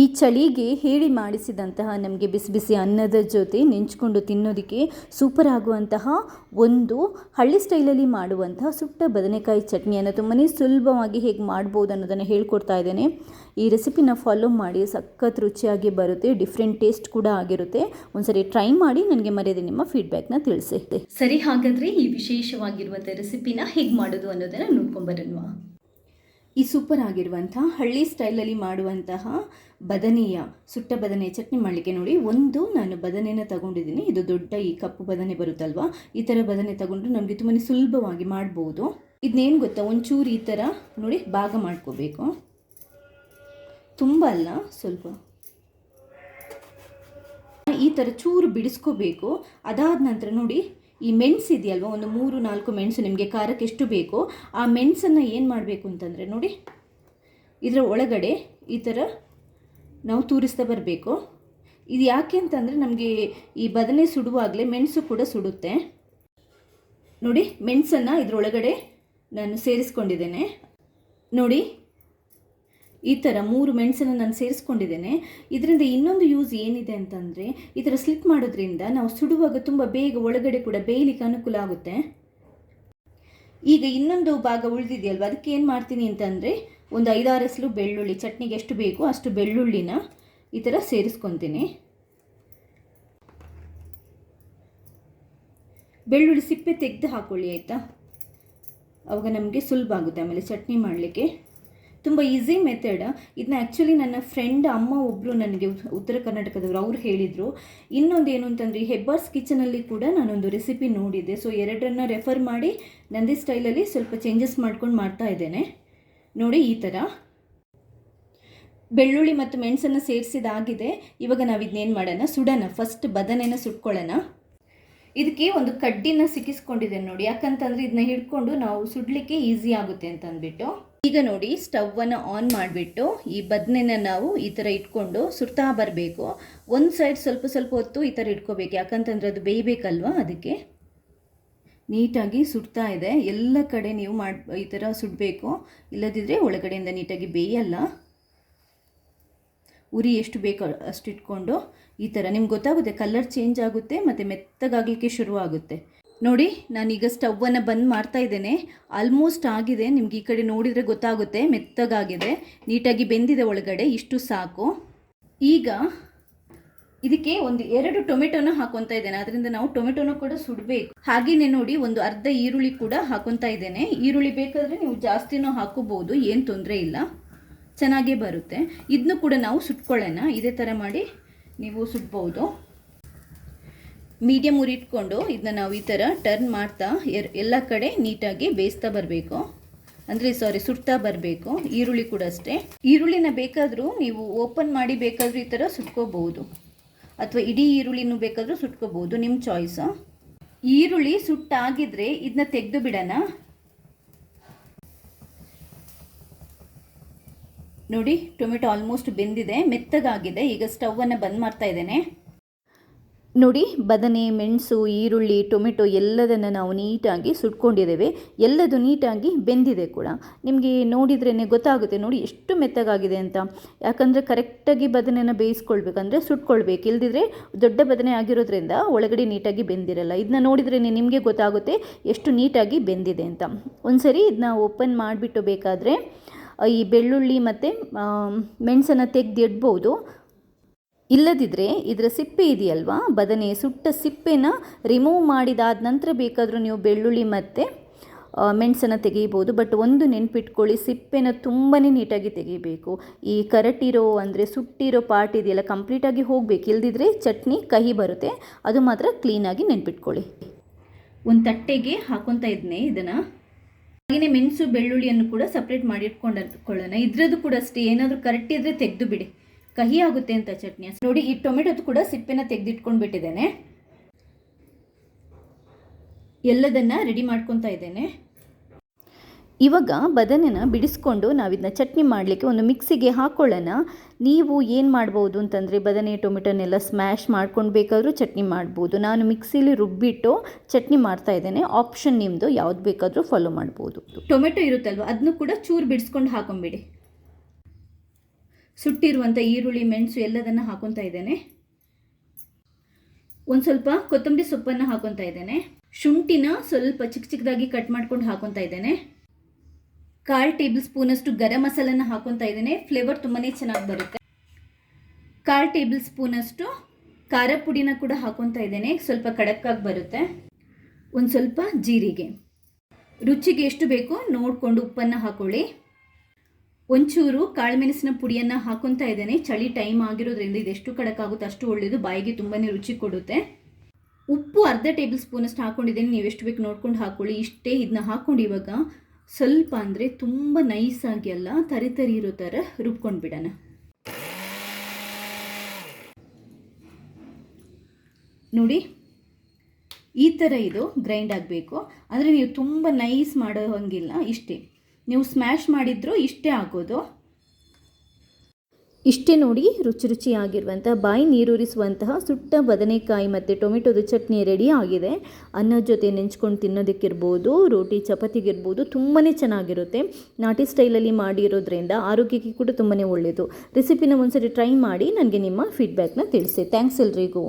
ಈ ಚಳಿಗೆ ಹೇಳಿ ಮಾಡಿಸಿದಂತಹ ನಮಗೆ ಬಿಸಿ ಬಿಸಿ ಅನ್ನದ ಜೊತೆ ನೆಂಚ್ಕೊಂಡು ತಿನ್ನೋದಕ್ಕೆ ಸೂಪರ್ ಆಗುವಂತಹ ಒಂದು ಹಳ್ಳಿ ಸ್ಟೈಲಲ್ಲಿ ಮಾಡುವಂತಹ ಸುಟ್ಟ ಬದನೆಕಾಯಿ ಚಟ್ನಿಯನ್ನು ತುಂಬಾ ಸುಲಭವಾಗಿ ಹೇಗೆ ಮಾಡ್ಬೋದು ಅನ್ನೋದನ್ನು ಹೇಳ್ಕೊಡ್ತಾ ಇದ್ದೇನೆ. ಈ ರೆಸಿಪಿನ ಫಾಲೋ ಮಾಡಿ, ಸಖತ್ ರುಚಿಯಾಗಿ ಬರುತ್ತೆ, ಡಿಫ್ರೆಂಟ್ ಟೇಸ್ಟ್ ಕೂಡ ಆಗಿರುತ್ತೆ. ಒಂದ್ಸರಿ ಟ್ರೈ ಮಾಡಿ, ನನಗೆ ಮರೆಯದೆ ನಿಮ್ಮ ಫೀಡ್ಬ್ಯಾಕ್ನ ತಿಳಿಸಿ. ಸರಿ ಹಾಗಾದರೆ ಈ ವಿಶೇಷವಾಗಿರುವಂಥ ರೆಸಿಪಿನ ಹೇಗೆ ಮಾಡೋದು ಅನ್ನೋದನ್ನು ನೋಡ್ಕೊಂಬರೋಣ ಈ ಸೂಪರ್ ಆಗಿರುವಂತಹ ಹಳ್ಳಿ ಸ್ಟೈಲಲ್ಲಿ ಮಾಡುವಂತಹ ಬದನೆಯ, ಸುಟ್ಟ ಬದನೆ ಚಟ್ನಿ ಮಾಡಲಿಕ್ಕೆ ನೋಡಿ. ಒಂದು ನಾನು ಬದನೆನ ತಗೊಂಡಿದ್ದೀನಿ. ಇದು ದೊಡ್ಡ ಈ ಕಪ್ಪು ಬದನೆ ಬರುತ್ತಲ್ವಾ? ಈ ಥರ ಬದನೆ ತಗೊಂಡ್ರೆ ನಮಗೆ ತುಂಬಾ ಸುಲಭವಾಗಿ ಮಾಡ್ಬೋದು. ಇದನ್ನೇನು ಗೊತ್ತಾ? ಒಂಚೂರು ಈ ಥರ ನೋಡಿ ಭಾಗ ಮಾಡ್ಕೋಬೇಕು. ತುಂಬ ಅಲ್ಲ, ಸ್ವಲ್ಪ. ಈ ಥರ ಚೂರು ಬಿಡಿಸ್ಕೋಬೇಕು. ಅದಾದ ನಂತರ ನೋಡಿ ಈ ಮೆಣಸು ಇದೆಯಲ್ವ? ಒಂದು ಮೂರು, ನಾಲ್ಕು ಮೆಣಸು ನಿಮಗೆ ಖಾರಕ್ಕೆ ಎಷ್ಟು ಬೇಕೋ ಆ ಮೆಣಸನ್ನು ಏನು ಮಾಡಬೇಕು ಅಂತಂದರೆ ನೋಡಿ, ಇದರ ಒಳಗಡೆ ಈ ಥರ ನಾವು ತೂರಿಸ್ತಾ ಬರಬೇಕು. ಇದು ಯಾಕೆ ಅಂತಂದರೆ ನಮಗೆ ಈ ಬದನೆ ಸುಡುವಾಗಲೇ ಮೆಣಸು ಕೂಡ ಸುಡುತ್ತೆ. ನೋಡಿ, ಮೆಣಸನ್ನು ಇದರೊಳಗಡೆ ನಾನು ಸೇರಿಸ್ಕೊಂಡಿದ್ದೇನೆ. ನೋಡಿ ಈ ಥರ ಮೂರು ಮೆಣಸನ್ನು ನಾನು ಸೇರಿಸ್ಕೊಂಡಿದ್ದೇನೆ. ಇದರಿಂದ ಇನ್ನೊಂದು ಯೂಸ್ ಏನಿದೆ ಅಂತಂದರೆ, ಈ ಥರ ಸ್ಲಿಪ್ ಮಾಡೋದ್ರಿಂದ ನಾವು ಸುಡುವಾಗ ತುಂಬ ಬೇಗ ಒಳಗಡೆ ಕೂಡ ಬೇಯಲಿಕ್ಕೆ ಅನುಕೂಲ ಆಗುತ್ತೆ. ಈಗ ಇನ್ನೊಂದು ಭಾಗ ಉಳಿದಿದೆಯಲ್ವ? ಅದಕ್ಕೆ ಏನು ಮಾಡ್ತೀನಿ ಅಂತಂದರೆ, ಒಂದು ಐದಾರು ಹೆಸರು ಬೆಳ್ಳುಳ್ಳಿ, ಚಟ್ನಿಗೆ ಎಷ್ಟು ಬೇಕು ಅಷ್ಟು ಬೆಳ್ಳುಳ್ಳಿನ ಈ ಥರ ಸೇರಿಸ್ಕೊತೀನಿ. ಬೆಳ್ಳುಳ್ಳಿ ಸಿಪ್ಪೆ ತೆಗೆದು ಹಾಕೊಳ್ಳಿ, ಆಯಿತಾ? ಅವಾಗ ನಮಗೆ ಸುಲಭ ಆಗುತ್ತೆ ಆಮೇಲೆ ಚಟ್ನಿ ಮಾಡಲಿಕ್ಕೆ. ತುಂಬ ಈಸಿ ಮೆಥಡ್ ಇದನ್ನ ಆ್ಯಕ್ಚುಲಿ ನನ್ನ ಫ್ರೆಂಡ್ ಅಮ್ಮ ಒಬ್ಬರು ನನಗೆ ಉತ್ತರ ಕರ್ನಾಟಕದವರು, ಅವ್ರು ಹೇಳಿದರು. ಇನ್ನೊಂದು ಏನು ಅಂತಂದರೆ ಹೆಬ್ಬಾರ್ಸ್ ಕಿಚನಲ್ಲಿ ಕೂಡ ನಾನೊಂದು ರೆಸಿಪಿ ನೋಡಿದ್ದೆ. ಸೊ ಎರಡನ್ನ ರೆಫರ್ ಮಾಡಿ ನಂದಿ ಸ್ಟೈಲಲ್ಲಿ ಸ್ವಲ್ಪ ಚೇಂಜಸ್ ಮಾಡ್ಕೊಂಡು ಮಾಡ್ತಾ ಇದ್ದೇನೆ. ನೋಡಿ, ಈ ಥರ ಬೆಳ್ಳುಳ್ಳಿ ಮತ್ತು ಮೆಣಸನ್ನು ಸೇರಿಸಿದಾಗಿದೆ. ಇವಾಗ ನಾವು ಇದನ್ನೇನು ಮಾಡೋಣ? ಸುಡೋಣ. ಫಸ್ಟ್ ಬದನೆನ ಸುಟ್ಕೊಳ್ಳೋಣ. ಇದಕ್ಕೆ ಒಂದು ಕಡ್ಡಿನ ಸಿಕ್ಕಿಸ್ಕೊಂಡಿದ್ದೇನೆ ನೋಡಿ. ಯಾಕಂತಂದರೆ ಇದನ್ನ ಹಿಡ್ಕೊಂಡು ನಾವು ಸುಡಲಿಕ್ಕೆ ಈಸಿ ಆಗುತ್ತೆ ಅಂತ ಅಂದ್ಬಿಟ್ಟು ಈಗ ನೋಡಿ ಸ್ಟವನ್ನು ಆನ್ ಮಾಡಿಬಿಟ್ಟು ಈ ಬದನೆನ ನಾವು ಈ ಥರ ಇಟ್ಕೊಂಡು ಸುರ್ತಾ ಬರಬೇಕು. ಒಂದು ಸೈಡ್ ಸ್ವಲ್ಪ ಸ್ವಲ್ಪ ಹೊತ್ತು ಈ ಥರ ಇಟ್ಕೋಬೇಕು. ಯಾಕಂತಂದ್ರೆ ಅದು ಬೇಯಬೇಕಲ್ವಾ ಅದಕ್ಕೆ? ನೀಟಾಗಿ ಸುಡ್ತಾ ಇದೆ. ಎಲ್ಲ ಕಡೆ ನೀವು ಮಾಡಿ, ಈ ಥರ ಸುಡಬೇಕು. ಇಲ್ಲದಿದ್ದರೆ ಒಳಗಡೆಯಿಂದ ನೀಟಾಗಿ ಬೇಯಲ್ಲ. ಉರಿ ಎಷ್ಟು ಬೇಕೋ ಅಷ್ಟು ಇಟ್ಕೊಂಡು ಈ ಥರ. ನಿಮ್ಗೆ ಗೊತ್ತಾಗುತ್ತೆ ಕಲರ್ ಚೇಂಜ್ ಆಗುತ್ತೆ, ಮತ್ತು ಮೆತ್ತಗಾಗಲಿಕ್ಕೆ ಶುರು ಆಗುತ್ತೆ ನೋಡಿ, ನಾನೀಗ ಸ್ಟವನ್ನು ಬಂದ್ ಮಾಡ್ತಾ ಇದ್ದೇನೆ. ಆಲ್ಮೋಸ್ಟ್ ಆಗಿದೆ. ನಿಮ್ಗೆ ಈ ಕಡೆ ನೋಡಿದರೆ ಗೊತ್ತಾಗುತ್ತೆ. ಮೆತ್ತಗಾಗಿದೆ. ನೀಟಾಗಿ ಬೆಂದಿದೆ ಒಳಗಡೆ. ಇಷ್ಟು ಸಾಕು. ಈಗ ಇದಕ್ಕೆ ಒಂದು ಎರಡು ಟೊಮೆಟೊನ ಹಾಕೊತಾ ಇದ್ದೇನೆ. ಅದರಿಂದ ನಾವು ಟೊಮೆಟೊನ ಕೂಡ ಸುಡಬೇಕು. ಹಾಗೆಯೇ ನೋಡಿ, ಒಂದು ಅರ್ಧ ಈರುಳ್ಳಿ ಕೂಡ ಹಾಕೊತಾ ಇದ್ದೇನೆ. ಈರುಳ್ಳಿ ಬೇಕಾದರೆ ನೀವು ಜಾಸ್ತಿನೂ ಹಾಕೋಬಹುದು. ಏನು ತೊಂದರೆ ಇಲ್ಲ. ಚೆನ್ನಾಗೇ ಬರುತ್ತೆ. ಇದನ್ನು ಕೂಡ ನಾವು ಸುಟ್ಕೊಳ್ಳೋಣ. ಇದೇ ಥರ ಮಾಡಿ ನೀವು ಸುಡ್ಬೋದು. ಮೀಡಿಯಮ್ ಉರಿಟ್ಕೊಂಡು ಇದನ್ನ ನಾವು ಈ ಥರ ಟರ್ನ್ ಮಾಡ್ತಾ ಎಲ್ಲ ಕಡೆ ನೀಟಾಗಿ ಬೇಯಿಸ್ತಾ ಬರಬೇಕು. ಅಂದರೆ ಸಾರಿ ಸುಡ್ತಾ ಬರಬೇಕು. ಈರುಳ್ಳಿ ಕೂಡ ಅಷ್ಟೇ. ಈರುಳ್ಳಿನ ಬೇಕಾದರೂ ನೀವು ಓಪನ್ ಮಾಡಿ ಬೇಕಾದರೂ ಈ ಥರ ಸುಟ್ಕೋಬಹುದು. ಅಥವಾ ಇಡೀ ಈರುಳ್ಳಿನೂ ಬೇಕಾದರೂ ಸುಟ್ಕೋಬಹುದು. ನಿಮ್ಮ ಚಾಯ್ಸು ಈರುಳ್ಳಿ ಸುಟ್ಟಾಗಿದ್ರೆ ಇದನ್ನ ತೆಗೆದು ಬಿಡೋಣ. ನೋಡಿ, ಟೊಮೆಟೊ ಆಲ್ಮೋಸ್ಟ್ ಬೆಂದಿದೆ, ಮೆತ್ತಗಾಗಿದೆ. ಈಗ ಸ್ಟವನ್ನು ಬಂದ್ ಮಾಡ್ತಾ ಇದ್ದೇನೆ. ನೋಡಿ, ಬದನೆ, ಮೆಣಸು, ಈರುಳ್ಳಿ, ಟೊಮೆಟೊ ಎಲ್ಲದನ್ನು ನಾವು ನೀಟಾಗಿ ಸುಟ್ಕೊಂಡಿದ್ದೇವೆ. ಎಲ್ಲದು ನೀಟಾಗಿ ಬೆಂದಿದೆ ಕೂಡ. ನಿಮಗೆ ನೋಡಿದ್ರೇ ಗೊತ್ತಾಗುತ್ತೆ, ನೋಡಿ ಎಷ್ಟು ಮೆತ್ತಗಾಗಿದೆ ಅಂತ. ಯಾಕಂದರೆ ಕರೆಕ್ಟಾಗಿ ಬದನೆನ ಬೇಯಿಸ್ಕೊಳ್ಬೇಕಂದ್ರೆ ಸುಟ್ಕೊಳ್ಬೇಕು. ಇಲ್ದಿದ್ರೆ ದೊಡ್ಡ ಬದನೆ ಆಗಿರೋದ್ರಿಂದ ಒಳಗಡೆ ನೀಟಾಗಿ ಬೆಂದಿರಲ್ಲ. ಇದನ್ನ ನೋಡಿದ್ರೇ ನಿಮಗೆ ಗೊತ್ತಾಗುತ್ತೆ ಎಷ್ಟು ನೀಟಾಗಿ ಬೆಂದಿದೆ ಅಂತ. ಒಂದ್ಸರಿ ಇದನ್ನ ಓಪನ್ ಮಾಡಿಬಿಟ್ಟು ಬೇಕಾದರೆ ಈ ಬೆಳ್ಳುಳ್ಳಿ ಮತ್ತು ಮೆಣಸನ್ನು ತೆಗೆದಿಡ್ಬೋದು. ಇಲ್ಲದಿದ್ದರೆ ಇದರ ಸಿಪ್ಪೆ ಇದೆಯಲ್ವಾ? ಬದನೆ ಸುಟ್ಟ ಸಿಪ್ಪೆನ ರಿಮೂವ್ ಮಾಡಿದಾದ ನಂತರ ಬೇಕಾದರೂ ನೀವು ಬೆಳ್ಳುಳ್ಳಿ ಮತ್ತು ಮೆಣಸನ್ನು ತೆಗೀಬೋದು. ಬಟ್ ಒಂದು ನೆನ್ಪಿಟ್ಕೊಳ್ಳಿ, ಸಿಪ್ಪೆನ ತುಂಬಾ ನೀಟಾಗಿ ತೆಗಿಬೇಕು. ಈ ಕರಟಿರೋ ಅಂದರೆ ಸುಟ್ಟಿರೋ ಪಾರ್ಟ್ ಇದೆಯಲ್ಲ ಕಂಪ್ಲೀಟಾಗಿ ಹೋಗಬೇಕು. ಇಲ್ದಿದ್ರೆ ಚಟ್ನಿ ಕಹಿ ಬರುತ್ತೆ. ಅದು ಮಾತ್ರ ಕ್ಲೀನಾಗಿ ನೆನ್ಪಿಟ್ಕೊಳ್ಳಿ. ಒಂದು ತಟ್ಟೆಗೆ ಹಾಕೊತಾ ಇದ್ನೆ ಇದನ್ನು. ಹಾಗೆಯೇ ಮೆಣಸು, ಬೆಳ್ಳುಳ್ಳಿಯನ್ನು ಕೂಡ ಸಪ್ರೇಟ್ ಮಾಡಿ ಇಟ್ಕೊಂಡ್ಕೊಳ್ಳೋಣ ಇದ್ರದ್ದು ಕೂಡ ಅಷ್ಟೇ. ಏನಾದರೂ ಕರೆಕ್ಟ್ ಇದ್ದರೆ ತೆಗೆದು ಬಿಡಿ. ಕಹಿ ಆಗುತ್ತೆ ಅಂತ ಚಟ್ನಿ. ನೋಡಿ, ಈ ಟೊಮೆಟೊದು ಕೂಡ ಸಿಪ್ಪೆನ ತೆಗೆದಿಟ್ಕೊಂಡು ಬಿಟ್ಟಿದ್ದೇನೆ. ಎಲ್ಲದನ್ನ ರೆಡಿ ಮಾಡ್ಕೊತಾ ಇದ್ದೇನೆ. ಇವಾಗ ಬದನೆನ ಬಿಡಿಸ್ಕೊಂಡು ನಾವಿದನ್ನ ಚಟ್ನಿ ಮಾಡಲಿಕ್ಕೆ ಒಂದು ಮಿಕ್ಸಿಗೆ ಹಾಕೊಳ್ಳೋಣ. ನೀವು ಏನು ಮಾಡ್ಬೋದು ಅಂತಂದರೆ ಬದನೆ ಟೊಮೆಟೊನೆಲ್ಲ ಸ್ಮ್ಯಾಶ್ ಮಾಡ್ಕೊಂಡು ಬೇಕಾದರೂ ಚಟ್ನಿ ಮಾಡ್ಬೋದು. ನಾನು ಮಿಕ್ಸಿಲಿ ರುಬ್ಬಿಟ್ಟು ಚಟ್ನಿ ಮಾಡ್ತಾ ಇದ್ದೇನೆ. ಆಪ್ಷನ್ ನಿಮ್ಮದು ಯಾವ್ದು ಬೇಕಾದರೂ ಫಾಲೋ ಮಾಡ್ಬೋದು. ಟೊಮೆಟೊ ಇರುತ್ತಲ್ವ ಅದನ್ನು ಕೂಡ ಚೂರು ಬಿಡಿಸ್ಕೊಂಡು ಹಾಕೊಂಬಿಡಿ. ಸುಟ್ಟಿರುವಂಥ ಈರುಳ್ಳಿ, ಮೆಣಸು ಎಲ್ಲದನ್ನು ಹಾಕೊತಾ ಇದ್ದೇನೆ. ಒಂದು ಸ್ವಲ್ಪ ಕೊತ್ತಂಬರಿ ಸೊಪ್ಪನ್ನು ಹಾಕೊತಾ ಇದ್ದೇನೆ. ಶುಂಠಿನ ಸ್ವಲ್ಪ ಚಿಕ್ಕ ಚಿಕ್ಕದಾಗಿ ಕಟ್ ಮಾಡ್ಕೊಂಡು ಹಾಕೊತಾ ಇದ್ದೇನೆ. ಕಾಲು ಟೇಬಲ್ ಸ್ಪೂನಷ್ಟು ಗರಂ ಮಸಾಲನ ಹಾಕೊತಾ ಇದ್ದೇನೆ. ಫ್ಲೇವರ್ ತುಂಬಾ ಚೆನ್ನಾಗಿ ಬರುತ್ತೆ. ಕಾಲು ಟೇಬಲ್ ಸ್ಪೂನಷ್ಟು ಖಾರ ಪುಡಿನ ಕೂಡ ಹಾಕೊತಾ ಇದ್ದೇನೆ. ಸ್ವಲ್ಪ ಕಡಕ್ಕಾಗಿ ಬರುತ್ತೆ. ಒಂದು ಸ್ವಲ್ಪ ಜೀರಿಗೆ. ರುಚಿಗೆ ಎಷ್ಟು ಬೇಕೋ ನೋಡಿಕೊಂಡು ಉಪ್ಪನ್ನು ಹಾಕೊಳ್ಳಿ. ಒಂಚೂರು ಕಾಳುಮೆಣಸಿನ ಪುಡಿಯನ್ನು ಹಾಕೊತಾ ಇದ್ದೇನೆ. ಚಳಿ ಟೈಮ್ ಆಗಿರೋದ್ರಿಂದ ಇದೆಷ್ಟು ಕಡಕಾಗುತ್ತೆ, ಅಷ್ಟು ಒಳ್ಳೆಯದು ಬಾಯಿಗೆ ತುಂಬಾ ರುಚಿ ಕೊಡುತ್ತೆ. ಉಪ್ಪು ಅರ್ಧ ಟೇಬಲ್ ಸ್ಪೂನಷ್ಟು ಹಾಕೊಂಡಿದ್ದೇನೆ. ನೀವು ಎಷ್ಟು ಬೇಕು ನೋಡ್ಕೊಂಡು ಹಾಕೊಳ್ಳಿ. ಇಷ್ಟೇ ಇದನ್ನ ಹಾಕ್ಕೊಂಡು ಇವಾಗ ಸ್ವಲ್ಪ ಅಂದರೆ ತುಂಬ ನೈಸಾಗಿ ಅಲ್ಲ ತರಿ ತರಿ ಇರೋ ಥರ ರುಬ್ಕೊಂಡು ಬಿಡೋಣ. ನೋಡಿ, ಈ ಥರ ಇದು ಗ್ರೈಂಡ್ ಆಗಬೇಕು. ಅಂದರೆ ನೀವು ತುಂಬ ನೈಸ್ ಮಾಡೋ ಹಂಗಿಲ್ಲ. ಇಷ್ಟೇ. ನೀವು ಸ್ಮ್ಯಾಶ್ ಮಾಡಿದ್ರು ಇಷ್ಟೇ ಆಗೋದು. ಇಷ್ಟೇ ನೋಡಿ ರುಚಿ ರುಚಿಯಾಗಿರುವಂತಹ ಬಾಯಿ ನೀರೂರಿಸುವಂತಹ ಸುಟ್ಟ ಬದನೆಕಾಯಿ ಮತ್ತು ಟೊಮೆಟೊದ ಚಟ್ನಿ ರೆಡಿ ಆಗಿದೆ. ಅನ್ನದ ಜೊತೆ ನೆಂಚ್ಕೊಂಡು ತಿನ್ನೋದಕ್ಕಿರ್ಬೋದು, ರೋಟಿ ಚಪಾತಿಗಿರ್ಬೋದು ತುಂಬಾ ಚೆನ್ನಾಗಿರುತ್ತೆ. ನಾಟಿ ಸ್ಟೈಲಲ್ಲಿ ಮಾಡಿರೋದ್ರಿಂದ ಆರೋಗ್ಯಕ್ಕೆ ಕೂಡ ತುಂಬಾ ಒಳ್ಳೆಯದು ರೆಸಿಪಿನ ಒಂದ್ಸರಿ ಟ್ರೈ ಮಾಡಿ ನನಗೆ ನಿಮ್ಮ ಫೀಡ್ಬ್ಯಾಕ್ನ ತಿಳಿಸಿ. ಥ್ಯಾಂಕ್ಸ್ ಎಲ್ರಿಗೂ.